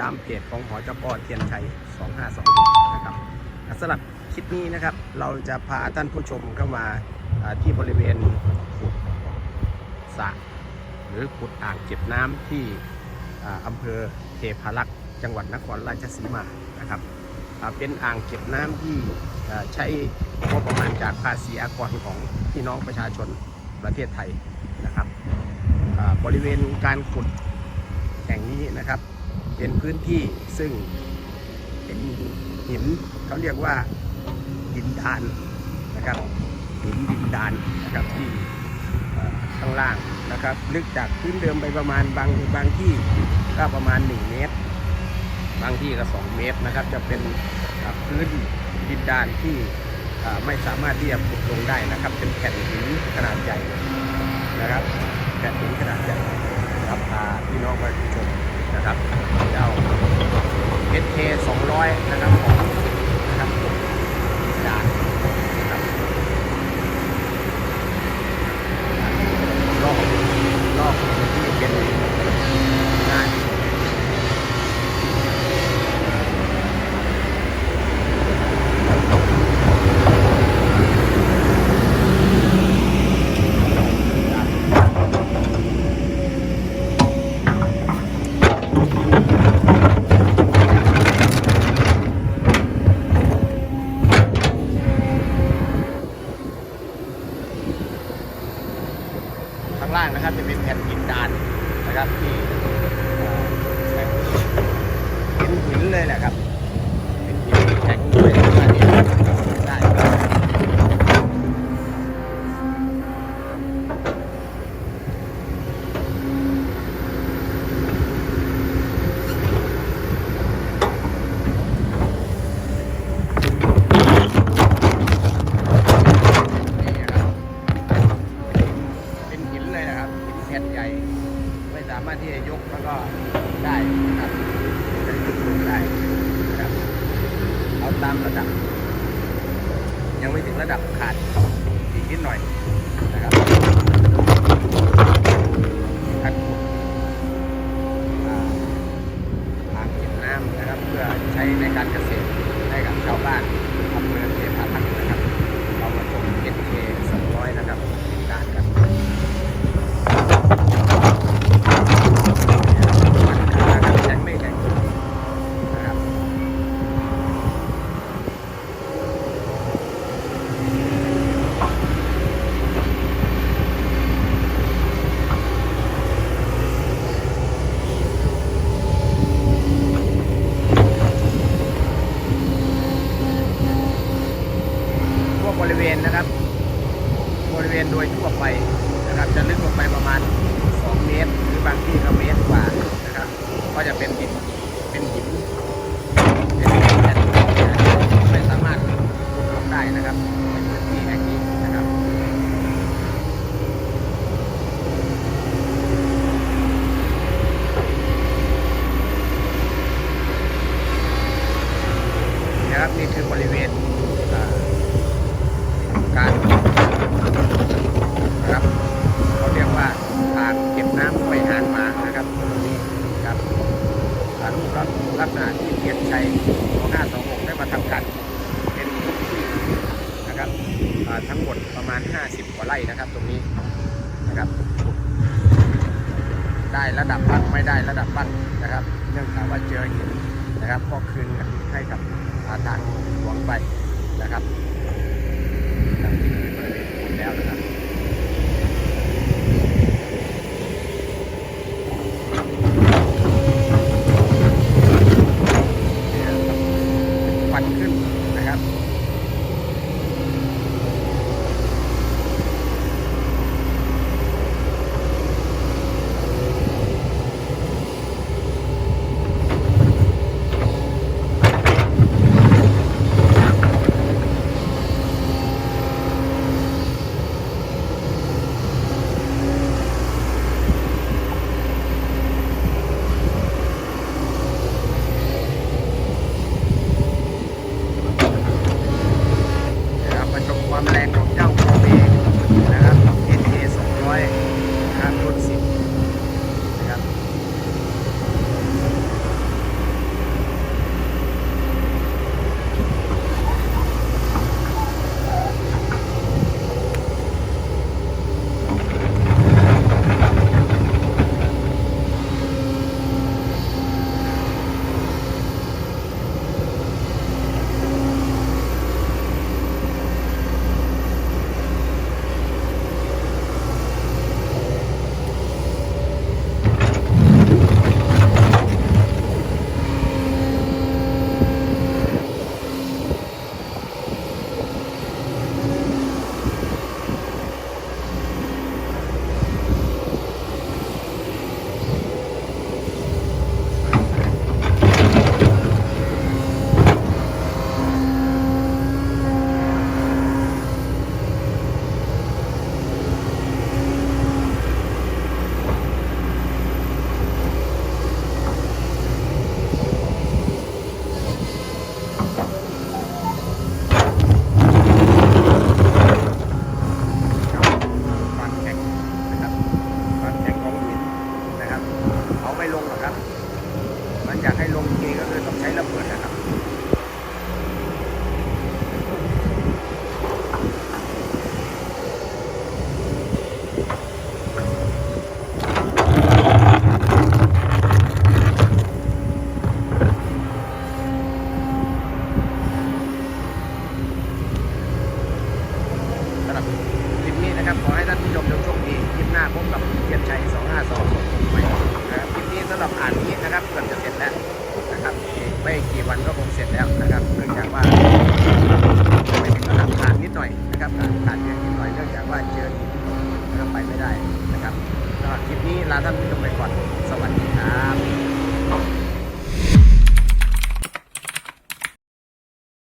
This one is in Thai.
ตามเพจของหอจกเทียนชัย 2526 นะครับสำหรับคลิปนี้นะครับ เราจะพาท่านผู้ชมเข้ามาที่บริเวณขุดสระหรือขุดอ่างเก็บน้ำที่อำเภอเทพารักษ์จังหวัดนครราชสีมานะครับเป็นอ่างเก็บน้ำที่ใช้งบประมาณจากภาษีอากรของพี่น้องประชาชนประเทศไทยนะครับบริเวณการขุดแห่งนี้นะครับ เป็นพื้นที่ซึ่งเป็นหินเขาเรียกว่าดินดานนะครับหินดินดานนะครับที่ข้างล่างนะครับ ลึกจากพื้นเดิมไปประมาณบางบางที่ก็ประมาณ 1 เมตร บางที่ก็ 2 เมตรนะครับ จะเป็นพื้นดินดานที่ไม่สามารถที่จะขุดลงได้นะครับ เป็นแผ่นหินขนาดใหญ่นะครับแผ่นหินขนาดใหญ่นะครับพาพี่น้องไปชม นะครับเจ้า SK 200 นะครับของนะครับดินดานนะครับรอบรอบที่เป็นหน้าดิน ข้างล่างนะครับจะเป็นแผ่นหินดานนะครับที่เอ่อแข็งเป็นหินเลยแหละครับ เป็นหินที่แข็งด้วยนะครับนี่ได้ครับนี่นะครับ เป็นหินเลยนะครับหินแผ่นใหญ่ ไม่สามารถที่จะยกแล้วก็ได้นะครับจะยกลงได้นะครับเอาตามระดับ ยังไม่ถึงระดับขาดอีกนิดหน่อยนะครับคัดขุดอ่างเก็บน้ำนะครับ เพื่อใช้ในการเกษตรให้กับชาวบ้านอำเภอเทพาทักษ์นะครับ เรามาชม SK 200 นะครับติดตามกัน นะครับแข็งไม่แข็งนะครับทั่วบริเวณนะครับ บริเวณโดยทั่วไปนะครับ จะลึกลงไปประมาณ 2 เมตร หรือบางที่ก็เมตรกว่านะครับ ก็จะเป็นหินเป็นหินเป็นหินแผ่นไม่สามารถขุดลงได้นะครับในพื้นที่แห่งนี้นะครับ นะครับนี่คือบริเวณอ่าการนะครับเขาเรียกว่าอ่างเก็บน้ำไปหานมานะครับตรงนี้ครับอ่ารูปลักษณะที่เทียนชัย2526ได้มาทำการเป็นพื้นที่นะครับอ่าทั้งหมดประมาณ 50 กว่า ไร่นะครับ ตรงนี้นะครับ ได้ระดับบ้างไม่ได้ระดับบ้างนะครับ เนื่องจากว่าเจอหินนะครับ ก็คืนให้กับทางหลวงไปนะครับ